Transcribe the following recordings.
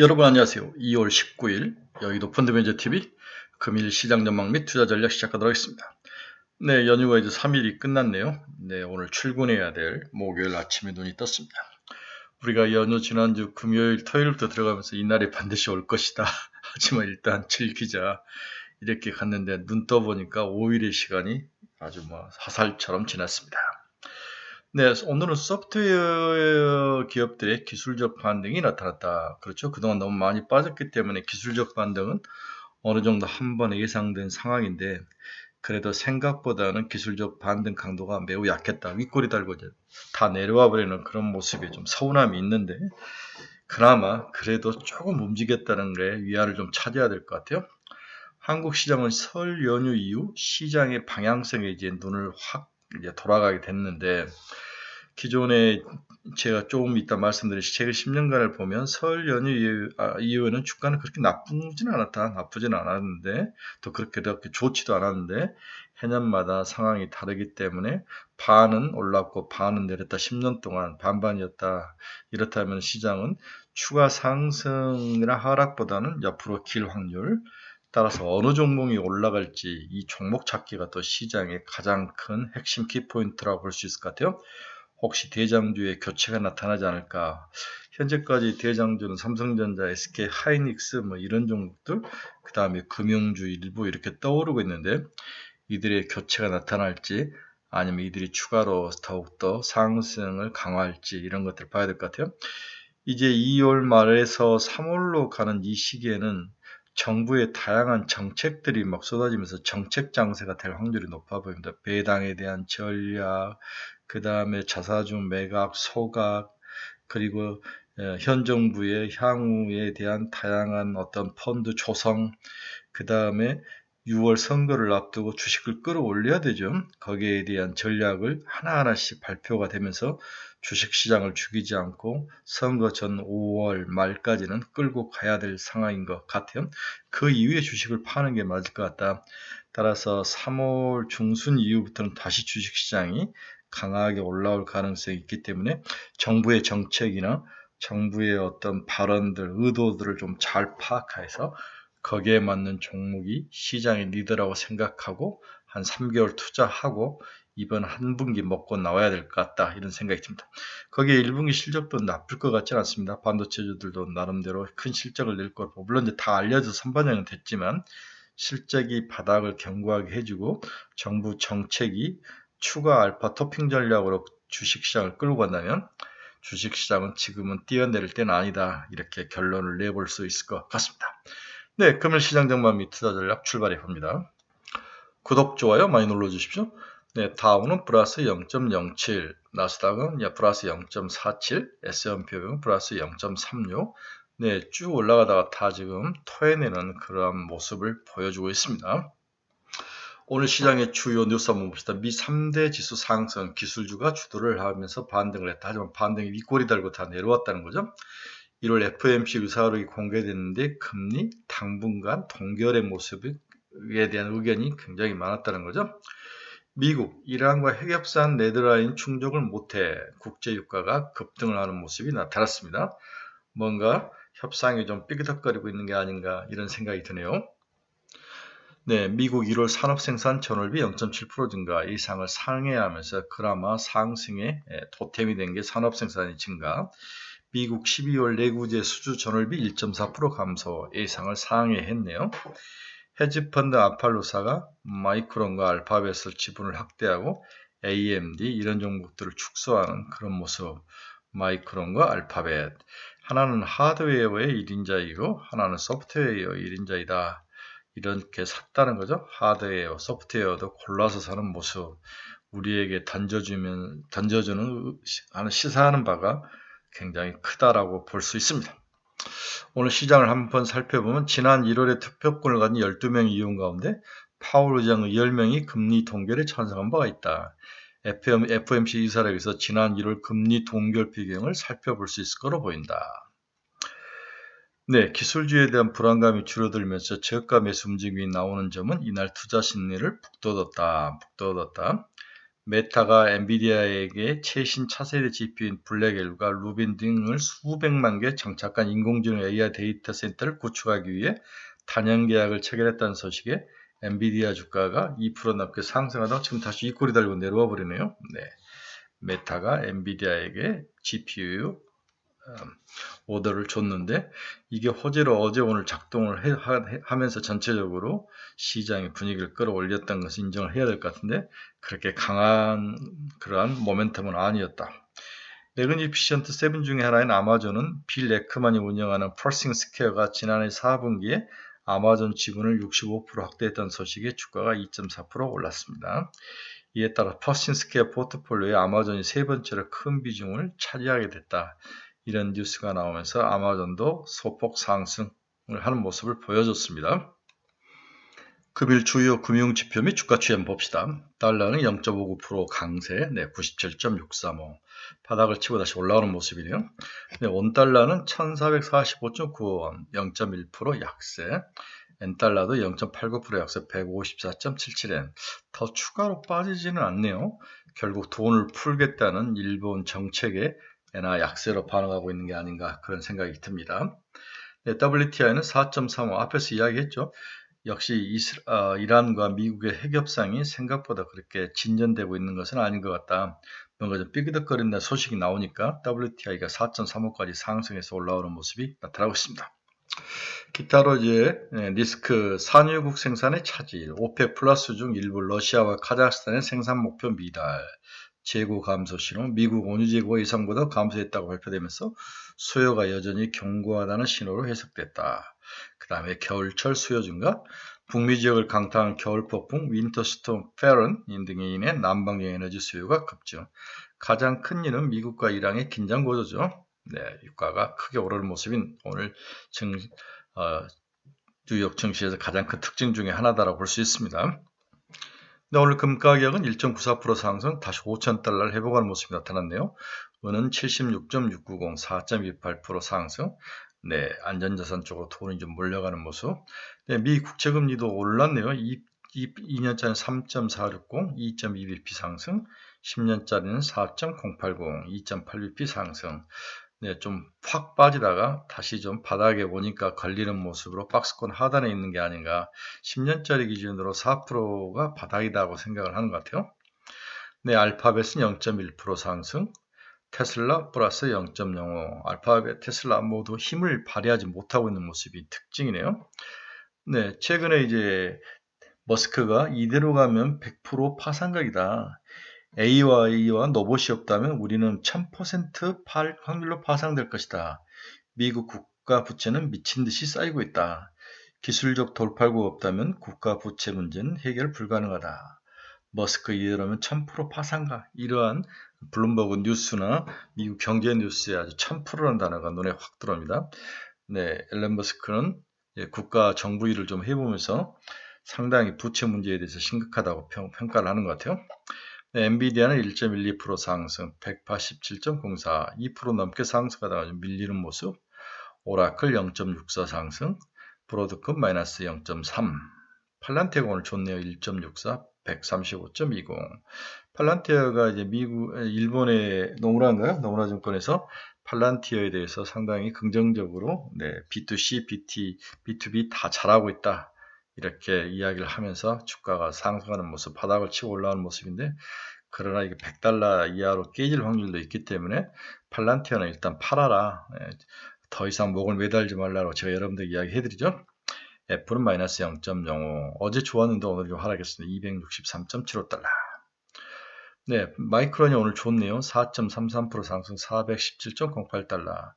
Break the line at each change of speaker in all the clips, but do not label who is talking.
여러분 안녕하세요. 2월 19일 여의도 펀드매니저 TV 금일 시장 전망 및 투자 전략 시작하도록 하겠습니다. 네, 연휴가 이제 3일이 끝났네요. 네, 오늘 출근해야 될 목요일 아침에 눈이 떴습니다. 우리가 연휴 지난주 금요일, 토요일부터 들어가면서 이날이 반드시 올 것이다. 하지만 일단 즐기자. 이렇게 갔는데 눈 떠보니까 5일의 시간이 아주 뭐 화살처럼 지났습니다. 네, 오늘은 소프트웨어 기업들의 기술적 반등이 나타났다. 그렇죠. 그동안 너무 많이 빠졌기 때문에 기술적 반등은 어느 정도 한 번에 예상된 상황인데, 그래도 생각보다는 기술적 반등 강도가 매우 약했다. 윗꼬리 달고 이제 다 내려와 버리는 그런 모습이 좀 서운함이 있는데, 그나마 그래도 조금 움직였다는 게 위안을 좀 차지해야 될 것 같아요. 한국 시장은 설 연휴 이후 시장의 방향성에 이제 눈을 확 이제 돌아가게 됐는데 기존에 제가 조금 이따 말씀드린 최근 10년간을 보면 설 연휴 이후, 아, 이후에는 주가는 그렇게 나쁘진 않았다. 나쁘진 않았는데 또 그렇게 그렇게 좋지도 않았는데 해년마다 상황이 다르기 때문에 반은 올랐고 반은 내렸다. 10년 동안 반반이었다. 이렇다면 시장은 추가 상승이나 하락보다는 옆으로 길 확률 따라서 어느 종목이 올라갈지 이 종목 찾기가 또 시장의 가장 큰 핵심 키포인트라고 볼 수 있을 것 같아요. 혹시 대장주의 교체가 나타나지 않을까? 현재까지 대장주는 삼성전자, SK 하이닉스 뭐 이런 종목들, 그 다음에 금융주 일부 이렇게 떠오르고 있는데 이들의 교체가 나타날지 아니면 이들이 추가로 더욱더 상승을 강화할지 이런 것들을 봐야 될 것 같아요. 이제 2월 말에서 3월로 가는 이 시기에는 정부의 다양한 정책들이 막 쏟아지면서 정책 장세가 될 확률이 높아 보입니다. 배당에 대한 전략, 그 다음에 자사주 매각, 소각, 그리고 현 정부의 향후에 대한 다양한 어떤 펀드 조성, 그 다음에 6월 선거를 앞두고 주식을 끌어올려야 되죠. 거기에 대한 전략을 하나하나씩 발표가 되면서 주식시장을 죽이지 않고 선거 전 5월 말까지는 끌고 가야 될 상황인 것 같아요. 그 이후에 주식을 파는 게 맞을 것 같다. 따라서 3월 중순 이후부터는 다시 주식시장이 강하게 올라올 가능성이 있기 때문에 정부의 정책이나 정부의 어떤 발언들, 의도들을 좀 잘 파악해서 거기에 맞는 종목이 시장의 리더라고 생각하고 한 3개월 투자하고 이번 한 분기 먹고 나와야 될 것 같다 이런 생각이 듭니다. 거기에 1분기 실적도 나쁠 것 같지 않습니다. 반도체주들도 나름대로 큰 실적을 낼 거고 물론 이제 다 알려져 선반영은 됐지만 실적이 바닥을 견고하게 해주고 정부 정책이 추가 알파 토핑 전략으로 주식시장을 끌고 간다면 주식시장은 지금은 뛰어내릴 때는 아니다 이렇게 결론을 내볼 수 있을 것 같습니다. 네, 금일 시장 전망 및 투자 전략 출발해 봅니다. 구독, 좋아요 많이 눌러주십시오. 네, 다우는 플러스 0.07, 나스닥은 플러스 0.47, S&P는 플러스 0.36. 네, 쭉 올라가다가 다 지금 토해내는 그러한 모습을 보여주고 있습니다. 오늘 시장의 주요 뉴스 한번 봅시다. 미 3대 지수 상승 기술주가 주도를 하면서 반등을 했다. 하지만 반등이 윗꼬리 달고 다 내려왔다는 거죠. 1월 FOMC 의사록이 공개됐는데 금리 당분간 동결의 모습에 대한 의견이 굉장히 많았다는 거죠. 미국, 이란과 핵협상 레드라인 충족을 못해 국제유가가 급등을 하는 모습이 나타났습니다. 뭔가 협상이 좀 삐그덕거리고 있는 게 아닌가 이런 생각이 드네요. 네, 미국 1월 산업생산 전월비 0.7% 증가. 이상을 상회하면서 그나마 상승의 도템이 된 게 산업생산의 증가. 미국 12월 내구재 수주 전월비 1.4% 감소. 예상을 상회했네요. 헤지펀드 아팔로사가 마이크론과 알파벳을 지분을 확대하고 AMD 이런 종목들을 축소하는 그런 모습. 마이크론과 알파벳. 하나는 하드웨어의 1인자이고 하나는 소프트웨어 1인자이다 이렇게 샀다는 거죠 하드웨어 소프트웨어도 골라서 사는 모습 우리에게 던져주면 던져주는 하는 시사하는 바가 굉장히 크다라고 볼 수 있습니다 오늘 시장을 한번 살펴보면 지난 1월에 투표권을 가진 12명 이용 가운데 파월 의장 10명이 금리 동결에 찬성한 바가 있다. FOMC 이사락에서 지난 1월 금리 동결 비경을 살펴볼 수 있을 거로 보인다. 네, 기술주에 대한 불안감이 줄어들면서 저가 매수 움직임이 나오는 점은 이날 투자 심리를 북돋았다. 북돋았다. 메타가 엔비디아에게 최신 차세대 GPU인 블랙엘과 루빈 등을 수백만 개 장착한 인공지능 AI 데이터 센터를 구축하기 위해 단연 계약을 체결했다는 소식에 엔비디아 주가가 2% 넘게 상승하다가 지금 다시 이 꼴이 달고 내려와 버리네요. 네. 메타가 엔비디아에게 GPU 음, 오더를 줬는데 이게 호재로 어제 오늘 작동을 해, 하, 면서 전체적으로 시장의 분위기를 끌어올렸다는 것을 인정을 해야 될 것 같은데 그렇게 강한 그러한 모멘텀은 아니었다. 레그니피션트 7 중에 하나인 아마존은 빌 에크만이 운영하는 퍼싱 스퀘어가 지난해 4분기에 아마존 지분을 65% 확대했던 소식에 주가가 2.4% 올랐습니다. 이에 따라 퍼싱 스퀘어 포트폴리오에 아마존이 세 번째로 큰 비중을 차지하게 됐다. 이런 뉴스가 나오면서 아마존도 소폭 상승을 하는 모습을 보여줬습니다. 금일 주요 금융 지표 및 주가 취향 봅시다. 달러는 0.59% 강세, 네, 97.635. 바닥을 치고 다시 올라오는 모습이네요. 네, 원달러는 1445.95원, 0.1% 약세. 엔달러도 0.89% 약세 154.77엔. 더 추가로 빠지지는 않네요. 결국 돈을 풀겠다는 일본 정책 에 엔화 약세로 반응하고 있는 게 아닌가 그런 생각이 듭니다. 네, WTI는 4.35 앞에서 이야기했죠. 역시 이스, 어, 이란과 미국의 핵협상이 생각보다 그렇게 진전되고 있는 것은 아닌 것 같다. 뭔가 좀 삐그덕거린다 소식이 나오니까 WTI가 4.35까지 상승해서 올라오는 모습이 나타나고 있습니다. 기타로 이제 네, 리스크 산유국 생산의 차질, 오페 플러스 중 일부 러시아와 카자흐스탄의 생산 목표 미달, 재고 감소 신호, 미국 원유 재고가 예상보다 감소했다고 발표되면서 수요가 여전히 견고하다는 신호로 해석됐다. 그 다음에 겨울철 수요 증가, 북미 지역을 강타한 겨울 폭풍, 윈터스톰 페런 등에 인해 남방의 에너지 수요가 급증. 가장 큰 일은 미국과 이란의 긴장 고조죠. 네, 유가가 크게 오르는 모습인 오늘 증, 어, 뉴욕 증시에서 가장 큰 특징 중에 하나다라고 볼 수 있습니다. 네, 오늘 금 가격은 1.94% 상승, 다시 5천달러를 회복하는 모습이 나타났네요. 은은 76.690, 4.28% 상승. 네, 안전자산 쪽으로 돈이 좀 몰려가는 모습. 네, 미 국채금리도 올랐네요. 2, 2, 2년짜리는 3.460, 2.2bp 상승. 10년짜리는 4.080, 2.8bp 상승. 네, 좀 확 빠지다가 다시 좀 바닥에 오니까 걸리는 모습으로 박스권 하단에 있는 게 아닌가 10년짜리 기준으로 4%가 바닥이다고 생각을 하는 것 같아요. 네, 알파벳은 0.1% 상승, 테슬라 플러스 0.05, 알파벳, 테슬라 모두 힘을 발휘하지 못하고 있는 모습이 특징이네요. 네, 최근에 이제 머스크가 이대로 가면 100% 파산각이다. A와 A와 노봇이 없다면 우리는 1000% 확률로 파상될 것이다. 미국 국가 부채는 미친 듯이 쌓이고 있다. 기술적 돌파구가 없다면 국가 부채 문제는 해결 불가능하다. 머스크 이대로면 1000% 파산가 이러한 블룸버그 뉴스나 미국 경제 뉴스에 아주 1000%라는 단어가 눈에 확 들어옵니다. 네, 앨런 머스크는 국가 정부 일을 좀 해보면서 상당히 부채 문제에 대해서 심각하다고 평, 가를 하는 것 같아요. 네, 엔비디아는 1.12% 상승, 187.04, 2% 넘게 상승하다가 좀 밀리는 모습. 오라클 0.64 상승, 브로드컵 마이너스 0.3. 팔란티어가 오늘 좋네요. 1.64, 135.20. 팔란티어가 이제 미국, 일본의 노무라인가요? 노무라 증권에서 팔란티어에 대해서 상당히 긍정적으로 네, B2C, BT, B2B 다 잘하고 있다. 이렇게 이야기를 하면서 주가가 상승하는 모습, 바닥을 치고 올라오는 모습인데 그러나 이게 100달러 이하로 깨질 확률도 있기 때문에 팔란티어는 일단 팔아라. 예, 더 이상 목을 매달지 말라고 제가 여러분들 이야기 해드리죠. 애플은 마이너스 0.05. 어제 좋았는데 오늘 좀 하락했습니다. 263.75달러. 네, 마이크론이 오늘 좋네요. 4.33% 상승 417.08달러.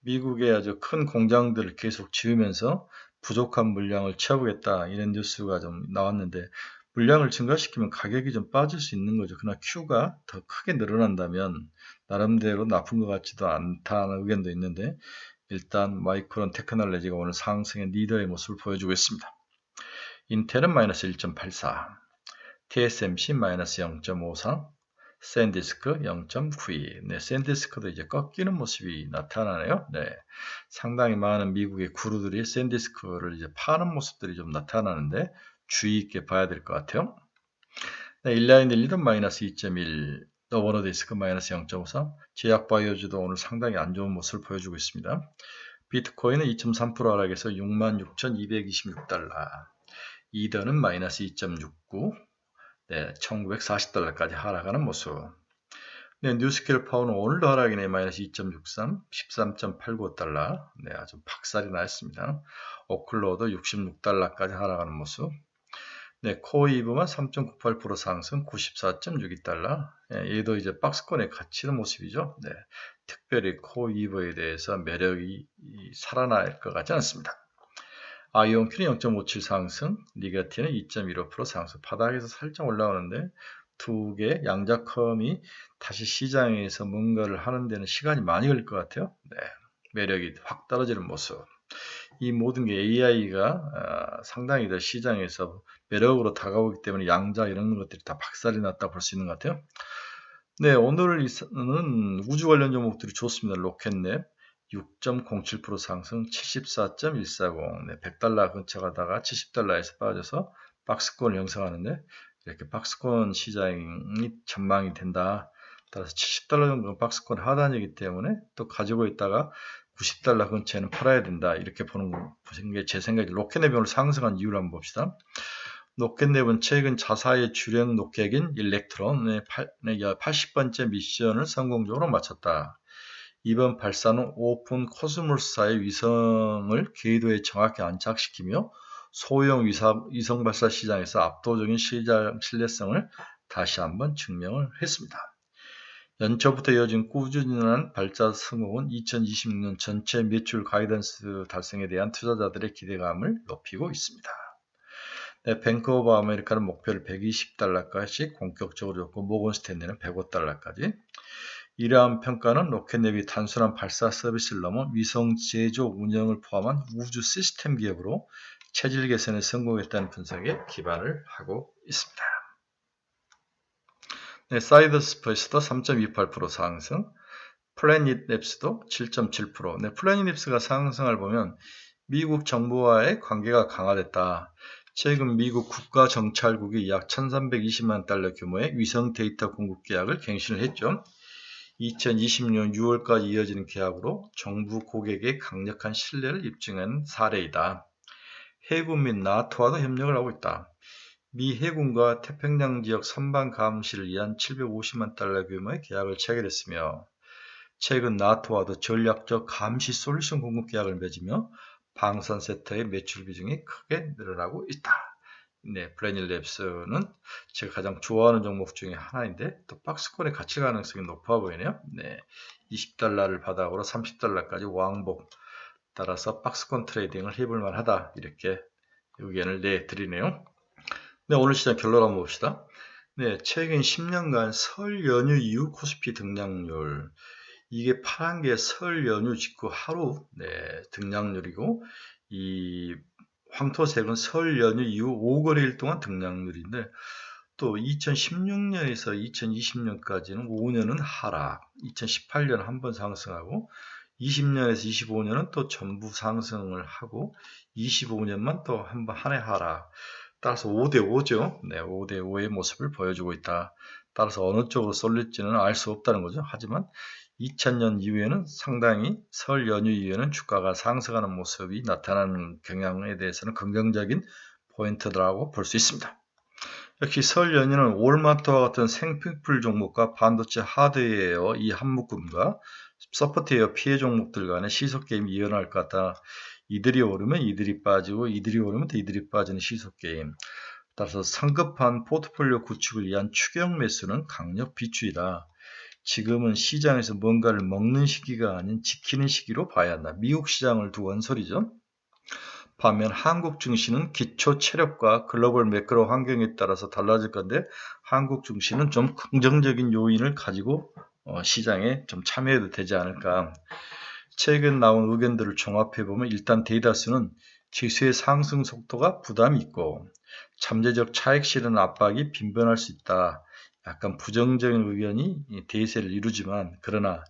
미국의 아주 큰 공장들을 계속 지으면서 부족한 물량을 채우겠다 이런 뉴스가 좀 나왔는데 물량을 증가시키면 가격이 좀 빠질 수 있는 거죠. 그러나 Q가 더 크게 늘어난다면 나름대로 나쁜 것 같지도 않다는 의견도 있는데 일단 마이크론 테크놀로지가 오늘 상승의 리더의 모습을 보여주고 있습니다. 인텔은 마이너스 1.84, TSMC 마이너스 0.53, 샌디스크 0.92. 네, 샌디스크도 이제 꺾이는 모습이 나타나네요. 네. 상당히 많은 미국의 구루들이 샌디스크를 이제 파는 모습들이 좀 나타나는데 주의 있게 봐야 될 것 같아요. 네, 일라인 릴리는 마이너스 2.1, 너버너 디스크 마이너스 0.53, 제약 바이오주도 오늘 상당히 안 좋은 모습을 보여주고 있습니다. 비트코인은 2.3% 하락해서 66,226달러, 이더는 마이너스 2.69, 네, 1940달러까지 하락하는 모습. 네, 뉴스케일 파워는 오늘도 하락이네 마이너스 2.63, 13.89달러. 네, 아주 박살이 났습니다. 오클로도 66달러까지 하락하는 모습. 네, 코이브만 3.98% 상승 94.62달러. 네, 얘도 이제 박스권에 갇히는 모습이죠. 네, 특별히 코이브에 대해서 매력이 살아날 것 같지 않습니다. 아이온큐는 0.57 상승, 니가티는 2.15% 상승. 바닥에서 살짝 올라오는데 두 개 양자컴이 다시 시장에서 뭔가를 하는 데는 시간이 많이 걸릴 것 같아요. 네, 매력이 확 떨어지는 모습. 이 모든 게 AI가 어, 상당히 더 시장에서 매력으로 다가오기 때문에 양자 이런 것들이 다 박살이 났다 볼 수 있는 것 같아요. 네, 오늘은 우주 관련 종목들이 좋습니다. 로켓넷 6.07% 상승 74.140 네, 100달러 근처 가다가 70달러에서 빠져서 박스권을 형성하는데 이렇게 박스권 시장이 전망이 된다. 따라서 70달러 정도 박스권 하단이기 때문에 또 가지고 있다가 90달러 근처에는 팔아야 된다. 이렇게 보는 게 제 생각이 로켓랩이 오늘 상승한 이유를 한번 봅시다. 로켓랩은 최근 자사의 주력 로켓인 일렉트론의 80번째 미션을 성공적으로 마쳤다. 이번 발사는 오픈 코스모스사의 위성을 궤도에 정확히 안착시키며 소형 위성 발사 시장에서 압도적인 시장 신뢰성을 다시 한번 증명을 했습니다. 연초부터 이어진 꾸준한 발자 성공은 2026년 전체 매출 가이던스 달성에 대한 투자자들의 기대감을 높이고 있습니다. 네, 뱅크 오브 아메리카는 목표를 120달러까지 본격적으로 줬고 모건 스탠리는 105달러까지 이러한 평가는 로켓랩이 단순한 발사 서비스를 넘어 위성 제조 운영을 포함한 우주 시스템 기업으로 체질 개선에 성공했다는 분석에 기반을 하고 있습니다. 네, 사이더스페이스도 3.28% 상승, 플래닛 랩스도 7.7%. 네, 플래닛 랩스가 상승을 보면 미국 정부와의 관계가 강화됐다. 최근 미국 국가정찰국이 약 1320만 달러 규모의 위성 데이터 공급 계약을 갱신을 했죠. 2020년 6월까지 이어지는 계약으로 정부 고객의 강력한 신뢰를 입증한 사례이다. 해군 및 나토와도 협력을 하고 있다. 미 해군과 태평양 지역 선방 감시를 위한 750만 달러 규모의 계약을 체결했으며 최근 나토와도 전략적 감시 솔루션 공급 계약을 맺으며 방산 세터의 매출 비중이 크게 늘어나고 있다. 네, 플래닛 랩스는 제가 가장 좋아하는 종목 중에 하나인데 또 박스권에 가치 가능성이 높아 보이네요. 네, 20달러를 바닥으로 30달러까지 왕복 따라서 박스권 트레이딩을 해볼 만하다 이렇게 의견을 내드리네요. 네, 오늘 시장 결론 한번 봅시다. 네, 최근 10년간 설 연휴 이후 코스피 등락률 이게 파란 게 설 연휴 직후 하루 네, 등락률이고 이 황토색은 설 연휴 이후 5거래일 동안 등락률인데 또 2016년에서 2020년까지는 5년은 하락, 2018년 한 번 상승하고 20년에서 25년은 또 전부 상승을 하고 25년만 또 한 번 한 해 하락. 따라서 5대 5죠. 네, 5대 5의 모습을 보여주고 있다. 따라서 어느 쪽으로 쏠릴지는 알 수 없다는 거죠. 하지만 2000년 이후에는 상당히 설 연휴 이후에는 주가가 상승하는 모습이 나타나는 경향에 대해서는 긍정적인 포인트라고 볼 수 있습니다. 역시 설 연휴는 월마트와 같은 생필풀 종목과 반도체 하드웨어 이 한 묶음과 서포트웨어 피해 종목들 간의 시속 게임이 일어날 것 같다. 이들이 오르면 이들이 빠지고 이들이 오르면 또 이들이 빠지는 시속 게임. 따라서 상급한 포트폴리오 구축을 위한 추경 매수는 강력 비추이다. 지금은 시장에서 뭔가를 먹는 시기가 아닌 지키는 시기로 봐야 한다. 미국 시장을 두고 한 소리죠. 반면 한국 증시는 기초 체력과 글로벌 매크로 환경에 따라서 달라질 건데 한국 증시는 좀 긍정적인 요인을 가지고 어, 시장에 좀 참여해도 되지 않을까. 최근 나온 의견들을 종합해 보면 일단 대다수는 지수의 상승 속도가 부담이 있고 잠재적 차익 실현 압박이 빈번할 수 있다. 약간 부정적인 의견이 대세를 이루지만 그러나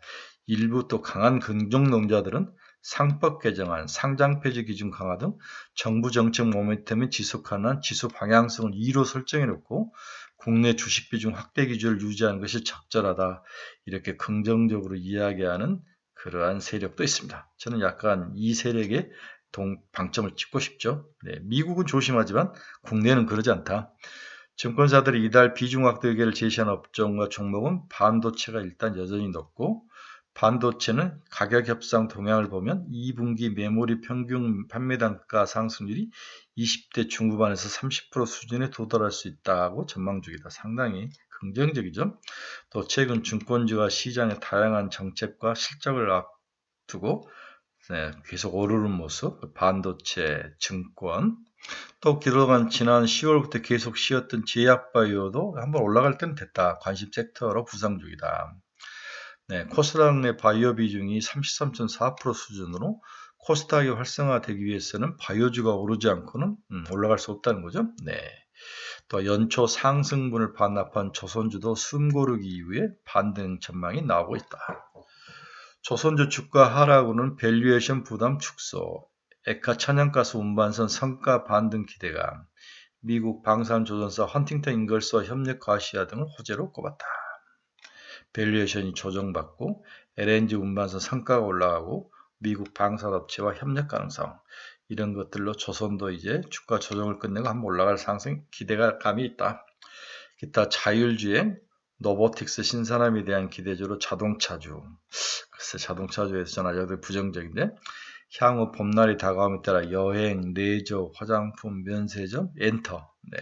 일부 또 강한 긍정 농자들은 상법 개정안, 상장 폐지 기준 강화 등 정부 정책 모멘텀이 지속하는 지수 방향성을 2로 설정해 놓고 국내 주식 비중 확대 기조를 유지하는 것이 적절하다. 이렇게 긍정적으로 이야기하는 그러한 세력도 있습니다. 저는 약간 이 세력에 동, 방점을 찍고 싶죠. 네, 미국은 조심하지만 국내는 그러지 않다. 증권사들이 이달 비중 확대 의결을 제시한 업종과 종목은 반도체가 일단 여전히 높고 반도체는 가격 협상 동향을 보면 2분기 메모리 평균 판매 단가 상승률이 20대 중후반에서 30% 수준에 도달할 수 있다고 전망 중이다. 상당히 긍정적이죠. 또 최근 증권주가 시장의 다양한 정책과 실적을 앞두고 네, 계속 오르는 모습, 반도체, 증권, 또 그동안 지난 10월부터 계속 쉬었던 제약바이오도 한번 올라갈 때는 됐다. 관심 섹터로 부상 중이다. 네, 코스닥 내 바이오 비중이 33.4% 수준으로 코스닥이 활성화되기 위해서는 바이오주가 오르지 않고는 음, 올라갈 수 없다는 거죠. 네. 또 연초 상승분을 반납한 조선주도 숨고르기 이후에 반등 전망이 나오고 있다. 조선주 주가 하락으로는 밸류에이션 부담 축소, 에카 천연가스 운반선 성과 반등 기대감, 미국 방산조선사 헌팅턴 인걸스와 협력 과시화 등을 호재로 꼽았다. 밸류에이션이 조정받고 LNG 운반선 성과가 올라가고 미국 방산업체와 협력 가능성 이런 것들로 조선도 이제 주가 조정을 끝내고 한번 올라갈 상승 기대가 감이 있다. 기타 자율주행, 노보틱스 신산업에 대한 기대주로 자동차주. 글쎄 자동차주에서 전 아직도 부정적인데 향후 봄날이 다가옴에 따라 여행, 레저, 화장품, 면세점, 엔터. 네.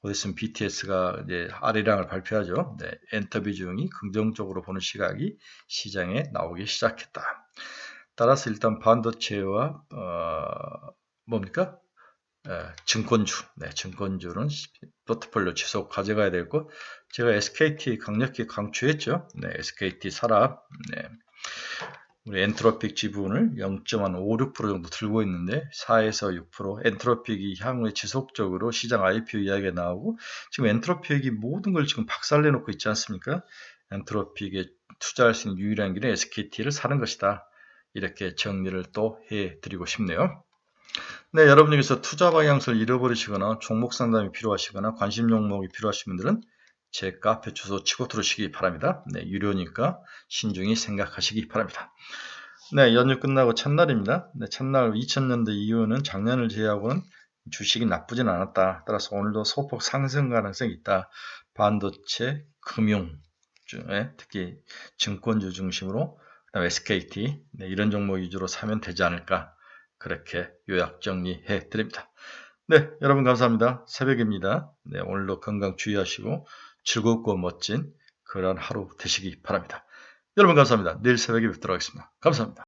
곧 있으면 BTS가 이제 아리랑을 발표하죠. 네. 엔터 비중이 긍정적으로 보는 시각이 시장에 나오기 시작했다. 따라서 일단 반도체와 어, 뭡니까? 에, 증권주, 네, 증권주는 포트폴리오 지속 가져가야 되고 제가 SKT 강력히 강추했죠. 네, SKT 사라. 네. 우리 엔트로픽 지분을 0.56% 정도 들고 있는데 4에서 6% 엔트로픽이 향후에 지속적으로 시장 IPO 이야기가 나오고 지금 엔트로픽이 모든 걸 지금 박살내 놓고 있지 않습니까? 엔트로픽에 투자할 수 있는 유일한 길은 SKT를 사는 것이다. 이렇게 정리를 또 해드리고 싶네요. 네, 여러분께서 투자 방향성을 잃어버리시거나 종목 상담이 필요하시거나 관심 종목이 필요하신 분들은 제 카페 주소 치고 들어오시기 바랍니다. 네, 유료니까 신중히 생각하시기 바랍니다. 네, 연휴 끝나고 첫날입니다. 네, 첫날 2000년대 이후는 작년을 제외하고는 주식이 나쁘진 않았다. 따라서 오늘도 소폭 상승 가능성이 있다. 반도체, 금융, 특히 증권주 중심으로 그다음 SKT 네, 이런 종목 위주로 사면 되지 않을까 그렇게 요약 정리해 드립니다. 네, 여러분 감사합니다. 새벽입니다. 네, 오늘도 건강 주의하시고 즐겁고 멋진 그런 하루 되시기 바랍니다. 여러분 감사합니다. 내일 새벽에 뵙도록 하겠습니다. 감사합니다.